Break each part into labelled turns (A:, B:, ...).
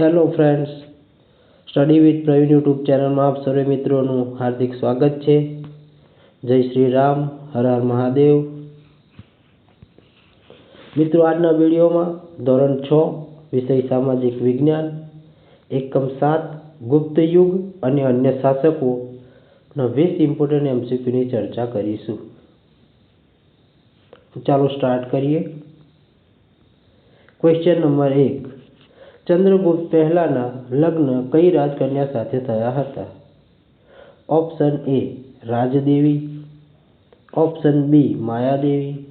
A: Hello friends study with Praveen YouTube ચેનલમાં આપ સર્વે મિત્રોનું હાર્દિક સ્વાગત છે. જય શ્રી રામ, હર હર મહાદેવ. મિત્રો, આજના વિડીયોમાં ધોરણ છ, વિષય સામાજિક વિજ્ઞાન, એકમ સાત, ગુપ્ત યુગ અને અન્ય શાસકોના વીસ ઇમ્પોર્ટન્ટ એમસીક્યુની ચર્ચા કરીશું. ચાલો સ્ટાર્ટ કરીએ. ક્વેશ્ચન નંબર એક. ચંદ્રગુપ્ત પહેલાના લગ્ન કઈ રાજકન્યા સાથે થયા હતા? Option A Rajdevi, option B Mayadevi,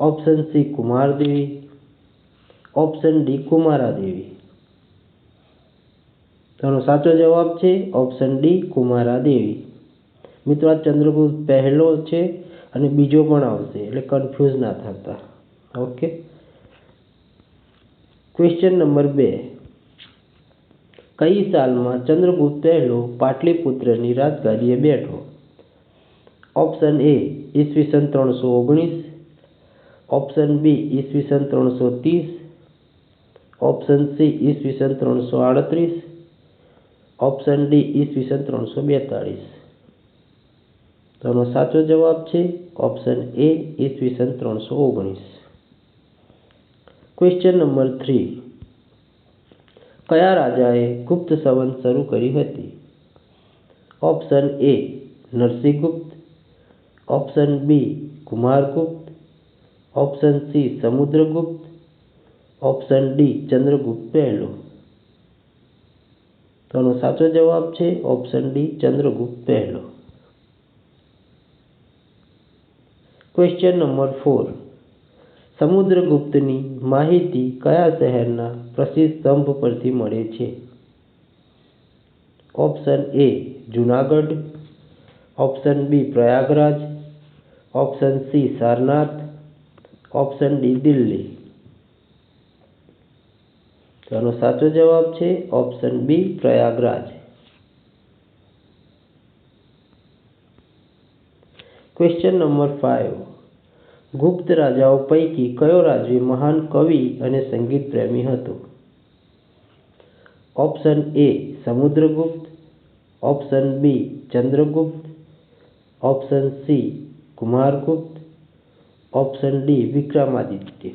A: option C Kumardevi, option D Kumaradevi. તેનો સાચો જવાબ છે ઓપ્શન ડી કુમારાદેવી. મિત્રો, આ ચંદ્રગુપ્ત પહેલો છે અને બીજો પણ આવશે એટલે કન્ફ્યુઝ ના થતા. ઓકે ક્વેશ્ચન નંબર બે. કઈ સાલમાં ચંદ્રગુપ્ત પહેલો પાટલીપુત્રની રાજગાદીએ બેઠો? ઓપ્શન એ ઈસવીસન ત્રણસો ઓગણીસ. ઓપ્શન બી ઈસવીસન ત્રણસો ત્રીસ. ઓપ્શન સી ઈસવીસન ત્રણસો આડત્રીસ. ઓપ્શન ડી ઈસવીસન ત્રણસો બેતાળીસ. તેનો સાચો જવાબ છે ઓપ્શન એ ઈસવીસન ત્રણસો ઓગણીસ. ક્વેશ્ચન નંબર થ્રી કયા રાજાએ ગુપ્ત સંવંત શરૂ કરી હતી? Option A Narasimhagupta. Option B Kumaragupta. Option C Samudragupta. Option D Chandragupta પહેલો. તેનો સાચો જવાબ છે ઓપ્શન ડી ચંદ્રગુપ્ત પહેલો. ક્વેશ્ચન નંબર ફોર સમુદ્રગુપ્તની માહિતી કયા શહેરના પ્રસિદ્ધ સ્તંભ પરથી મળે છે? Option A Junagadh, option B Prayagraj, option C Sarnath, option D Delhi. તેનો સાચો જવાબ છે option B Prayagraj. Question number five Gupta રાજાઓ પૈકી કયો રાજવી મહાન કવિ અને સંગીત પ્રેમી હતો? Option A Samudragupta. Option B Chandragupta. Option C Kumaragupta. Option D Vikramaditya.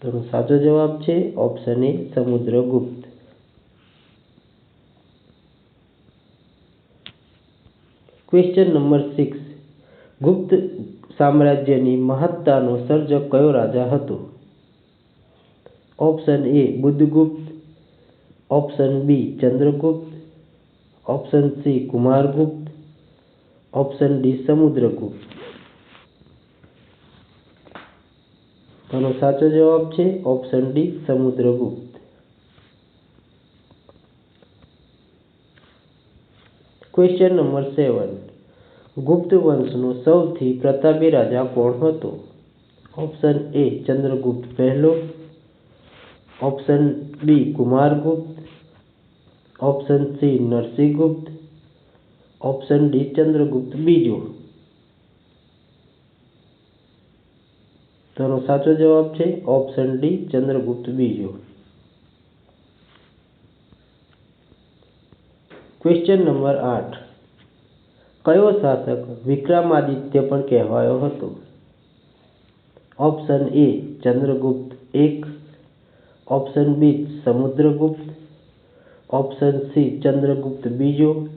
A: તો સાચો જવાબ છે? Option A Samudragupta. Question number six Gupta સામ્રાજ્યની મહત્તાનો સર્જક કયો રાજા હતો? Option A Buddhagupta, option B Chandragupta, option C Kumaragupta, option D Samudragupta. તેનો સાચો જવાબ છે option D Samudragupta. Question number seven Gupta વંશનો સૌથી પ્રતાપી રાજા કોણ હતો? ઓપ્શન એ ચંદ્રગુપ્ત પહેલો, option B Kumaragupta, option C Narasimhagupta, option D Chandragupta બીજો. તેનો સાચો જવાબ છે ઓપ્શન ડી ચંદ્રગુપ્ત બીજો. ક્વેશ્ચન નંબર આઠ. કયો શાસક વિક્રમાદિત્ય પણ કહેવાયો હતો? ઓપ્શન એ ચંદ્રગુપ્ત એક, option B Samudragupta, option C Chandragupta બીજો,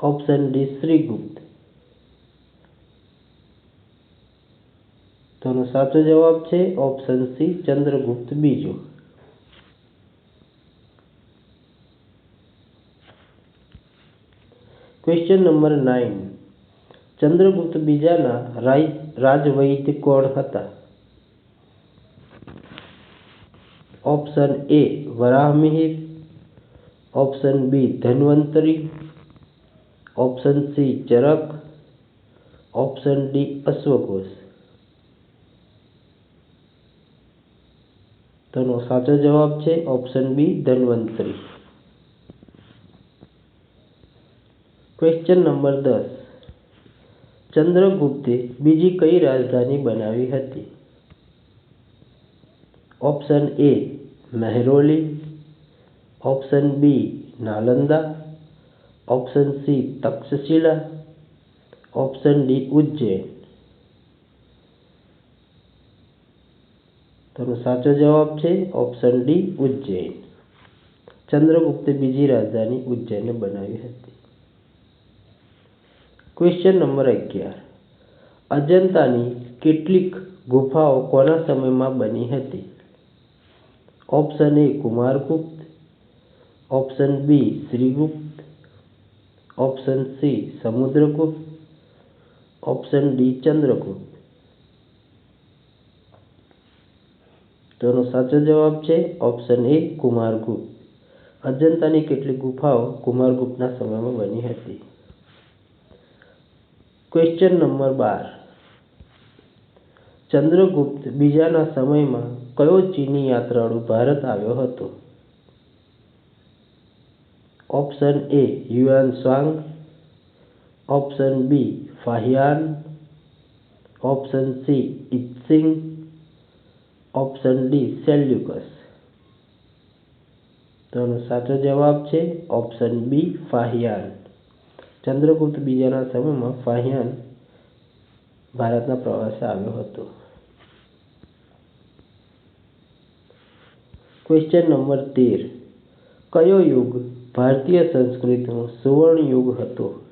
A: ઓપ્શન ડી શ્રીગુપ્ત. તેનો સાચો જવાબ છે ઓપ્શન સી ચંદ્રગુપ્ત બીજો. ક્વેશ્ચન નંબર નાઇન ચંદ્રગુપ્ત બીજાના રાજવૈદ્ય કોણ હતા option A Varahamihira option B Dhanvantari option C Charaka option D અશ્વઘોષ તેનો સાચો જવાબ છે option B Dhanvantari question number દસ. ચંદ્રગુપ્તે બીજી કઈ રાજધાની બનાવી હતી? Option A Mehrauli. Option B Nalanda. Option C Taxila. Option D Ujjain. તેનો સાચો જવાબ છે ઓપ્શન ડી ઉજ્જૈન. ચંદ્રગુપ્તે બીજી રાજધાની ઉજ્જૈનને બનાવી હતી. ક્વેશ્ચન નંબર અગિયાર. અજંતાની કેટલીક ગુફાઓ કોના સમયમાં બની હતી? Option A Kumaragupta. Option B Shrigupta. Option C Samudragupta. Option D Chandragupta. તેનો સાચો જવાબ છે ઓપ્શન એ કુમારગુપ્ત. અજંતાની કેટલીક ગુફાઓ કુમારગુપ્તના સમયમાં બની હતી? ક્વેશ્ચન નંબર બાર. ચંદ્રગુપ્ત બીજાના સમયમાં કયો ચીની યાત્રાળુ ભારત આવ્યો હતો? Option A Hiuen Tsang option B Fahien option C Itsing option D Seleucus તેનો સાચો જવાબ છે ઓપ્શન બી ફાહિયાન ચંદ્રગુપ્ત બીજાના સમયમાં ફાહિયાન ભારતના પ્રવાસે આવ્યો હતો. ક્વેશ્ચન નંબર તેર. કયો યુગ ભારતીય સંસ્કૃતિનો સુવર્ણ યુગ હતો?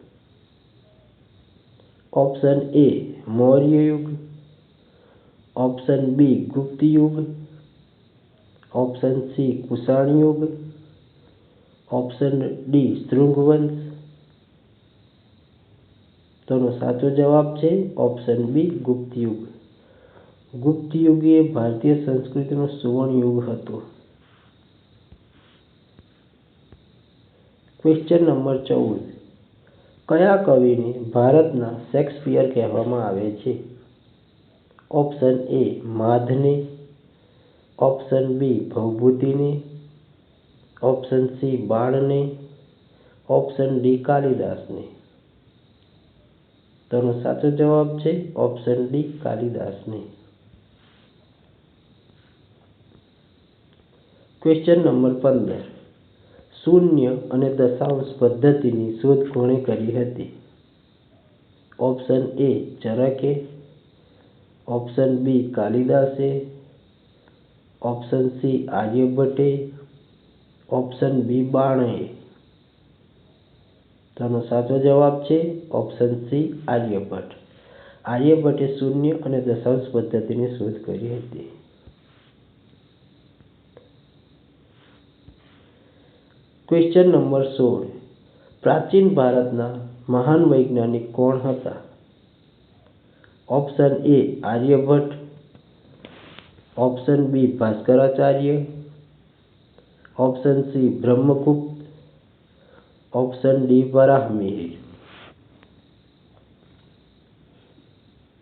A: ઓપ્શન એ મૌર્ય યુગ. ઓપ્શન બી ગુપ્ત યુગ. ઓપ્શન સી કુષાણ યુગ. ઓપ્શન ડી શૃંગવંશ. તેનો સાચો જવાબ છે ઓપ્શન બી ગુપ્ત યુગ ગુપ્ત યુગ એ ભારતીય સંસ્કૃતિનો સુવર્ણ યુગ હતો. ક્વેશ્ચન નંબર ચૌદ. કયા કવિને ભારતના શેક્સપિયર કહેવામાં આવે છે? ઓપ્શન એ માધને, ઓપ્શન બી ભવભૂતિને, ઓપ્શન સી બાણને ઓપ્શન ડી કાલિદાસને. તેનો સાચો જવાબ છે ઓપ્શન ડી કાલિદાસની. ક્વેશ્ચન નંબર પંદર. શૂન્ય અને દશાંશ પદ્ધતિની શોધ કોણે કરી હતી? ઓપ્શન એ ચરકે. ઓપ્શન બી કાલિદાસે. ઓપ્શન સી આર્યભટ્ટે. ઓપ્શન બી બાણએ તેનો સાચો જવાબ છે ઓપ્શન સી આર્યભટ્ટ. આર્યભટ્ટે શૂન્ય અને દશાંશ પદ્ધતિની શોધ કરી હતી. ક્વેશ્ચન નંબર સોળ. પ્રાચીન ભારતના મહાન વૈજ્ઞાનિક કોણ હતા? Option A Aryabhata. Option B Bhaskaracharya. Option C Brahmagupta. Option D Varahamihira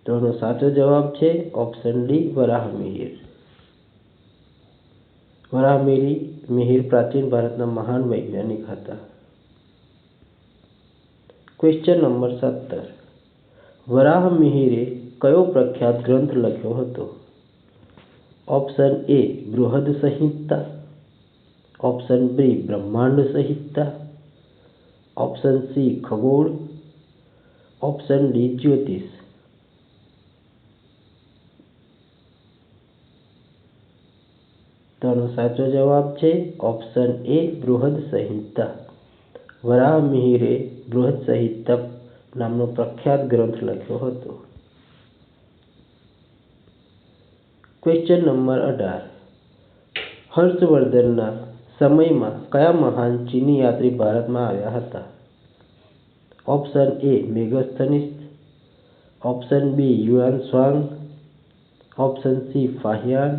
A: તેનો સાચો જવાબ છે ઓપ્શન ડી વરાહમિહિર વરાહમિહિર મિહિર પ્રાચીન ભારતના મહાન વૈજ્ઞાનિક હતા. ક્વેશ્ચન નંબર સત્તર. વરાહમિહિરે કયો પ્રખ્યાત ગ્રંથ લખ્યો હતો? ઓપ્શન એ બૃહદ સંહિતા. Option B Brahmanda Samhita. Option C ખગોળ, option D જ્યોતિષ. તેનો સાચો જવાબ છે ઓપ્શન એ બૃહદ સંહિતા. વરાહમિહિરે બૃહદ સંહિતા નામનો પ્રખ્યાત ગ્રંથ લખ્યો હતો. ક્વેશ્ચન નંબર અઢાર. હર્ષવર્ધનના સમયમાં કયા મહાન ચીની યાત્રી ભારતમાં આવ્યા હતા? Option A Megasthenes option B Xuanzang option C Fahien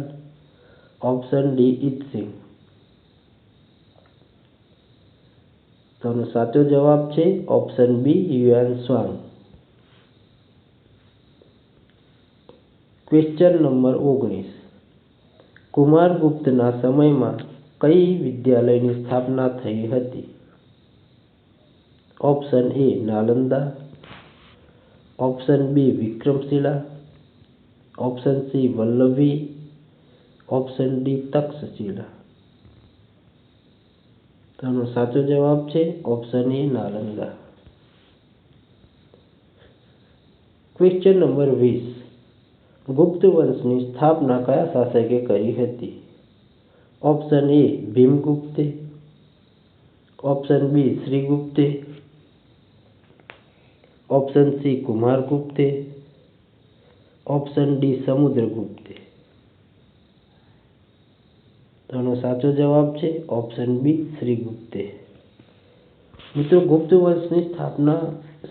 A: option D Itsing તેનો સાચો જવાબ છે option B Xuanzang question number ઓગણીસ. કુમારગુપ્તના સમયમાં કઈ વિદ્યાલયની સ્થાપના થઈ હતી? Option A Nalanda option B Vikramashila option C Vallabhi option D Takshashila તો સાચો જવાબ છે option A Nalanda question number વીસ. ગુપ્ત વંશની સ્થાપના કયા શાસકે કરી હતી? ઓપ્શન એ ભીમગુપ્તે. Option B શ્રીગુપ્તે. ઓપ્શન સી કુમારગુપ્તે ઓપ્શન ડી સમુદ્રગુપ્તે તો સાચો જવાબ છે ઓપ્શન બી શ્રીગુપ્તે મિત્રો, ગુપ્ત વંશની સ્થાપના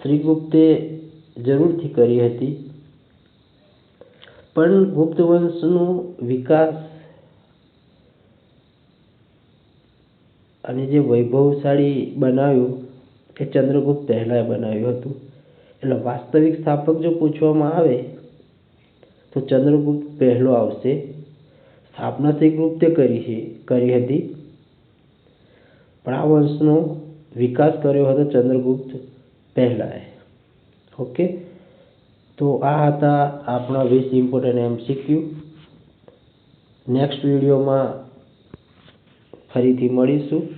A: શ્રીગુપ્તે જરૂરથી કરી હતી. પણ ગુપ્ત વંશનો વિકાસ અને જે વૈભવશાળી બનાવ્યું એ ચંદ્રગુપ્ત પહેલાં બનાવ્યું હતું. એટલે વાસ્તવિક સ્થાપક જો પૂછવામાં આવે, તો ચંદ્રગુપ્ત પહેલો આવશે. સ્થાપના શ્રીગુપ્તે કરી છે કરી હતી. પણ આ વંશનો વિકાસ કર્યો હતો ચંદ્રગુપ્ત પહેલાંએ. ઓકે? તો આ હતા આપણા વીસ ઇમ્પોર્ટન્ટ એમસીક્યુ નેક્સ્ટ વિડીયોમાં ફરીથી મળીશું.